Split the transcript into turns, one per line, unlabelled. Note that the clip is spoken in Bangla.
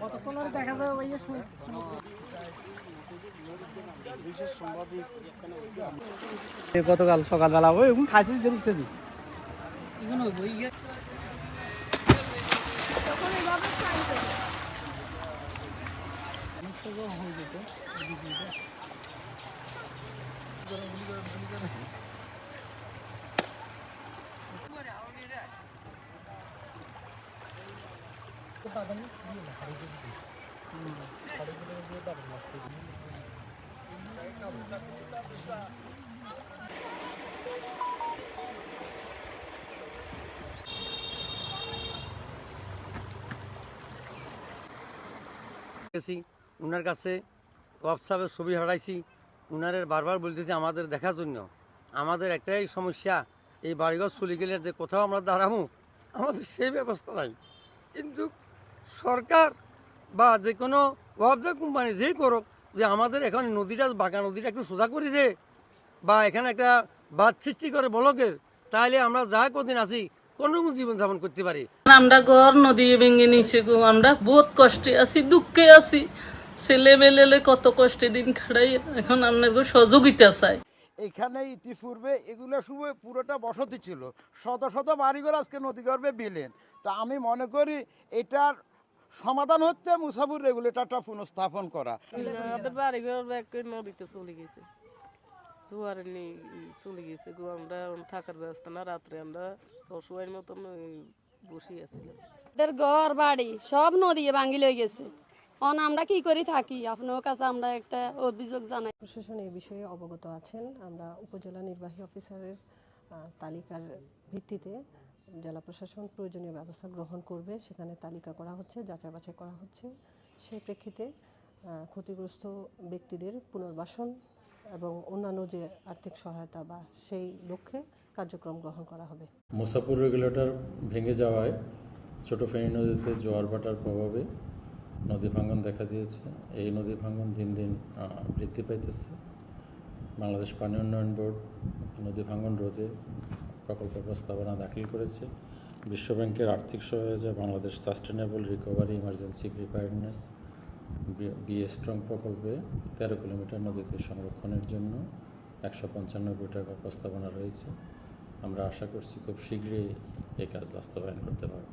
কতক্ষণ দেখা যাবে ভাইয়া গতকাল সকালবেলা ওই এখন খাইছিস দেখছে বই হয়ে যেত।
গেছি উনার কাছে হোয়াটসঅ্যাপে ছবি হারাইছি। উনারের বারবার বলতেছি আমাদের দেখার জন্য। আমাদের একটাই সমস্যা, এই বাড়িঘর চলে গেলে যে কোথাও আমরা দাঁড়াবো আমাদের সেই ব্যবস্থা নাই। কিন্তু সরকার বা যে কোনো ওয়াবদা কোম্পানি যেই করুক, যে আমাদের এখানে নদীটা বাঁকা নদীটা একটু সোজা করে দে, বা এখানে একটা বাদ সৃষ্টি করে বলকের তাহলে আমরা যা কদিন আছি কোনো রকম জীবনযাপন করতে পারি।
আমরা ঘর নদী ভেঙে নিছে গো, আমরা বহুত কষ্টে আছি, দুঃখে আছি। ছেলে মেলে কত কষ্টে দিন খাড়াই এখন আপনার সহযোগিতা চাই।
এখানে ইতিপূর্বে এগুলো শুধু পুরোটা বসতি ছিল। শত শত বাড়িঘর আজকে নদীগর্ভে বিলেন। তো আমি মনে করি এটার সমাধান হচ্ছে মুসাফুর রেগুলেটরটা পুনঃস্থাপন করা।
আমাদের বাড়ি ঘর এক নদীতে চলে গেছে। জোয়ারে নিয়ে চলে গেছে গো। আমরা থাকার ব্যবস্থা না রাত্রে আমরা অসহায়ের মতন বসে আছিলাম
আমাদের ঘর বাড়ি সব নদী ভাঙ্গি লই গেছে। অন আমরা কি করে থাকি? আপনার কাছে আমরা একটা অভিযোগ জানাই।
প্রশাসন এই বিষয়ে অবগত আছেন। আমরা উপজেলা নির্বাহী অফিসারের তালিকার ভিত্তিতে জেলা প্রশাসন প্রয়োজনীয় ব্যবস্থা গ্রহণ করবে। সেখানে তালিকা করা হচ্ছে যাচাই বাছাই করা হচ্ছে। সেই প্রেক্ষিতে ক্ষতিগ্রস্ত ব্যক্তিদের পুনর্বাসন এবং অন্যান্য যে আর্থিক সহায়তা বা সেই লক্ষ্যে কার্যক্রম গ্রহণ করা হবে।
মুসাপুর রেগুলেটর ভেঙে যাওয়ায় ছোট ফেনী নদীতে জোয়ার ভাটার প্রভাবে নদী ভাঙ্গন দেখা দিয়েছে। এই নদী ভাঙ্গন দিন দিন বৃদ্ধি পাইতেছে। বাংলাদেশ পানি উন্নয়ন বোর্ড নদী ভাঙ্গন রোধে প্রকল্প প্রস্তাবনা দাখিল করেছে। বিশ্বব্যাংকের আর্থিক সহায়তায় Bangladesh sustainable recovery emergency preparedness B strong প্রকল্পে তেরো কিলোমিটার নদীতে সংরক্ষণের জন্য একশো পঞ্চান্ন টাকা প্রস্তাবনা রয়েছে। আমরা আশা করছি খুব শীঘ্রই এই কাজ বাস্তবায়ন করতে পারব।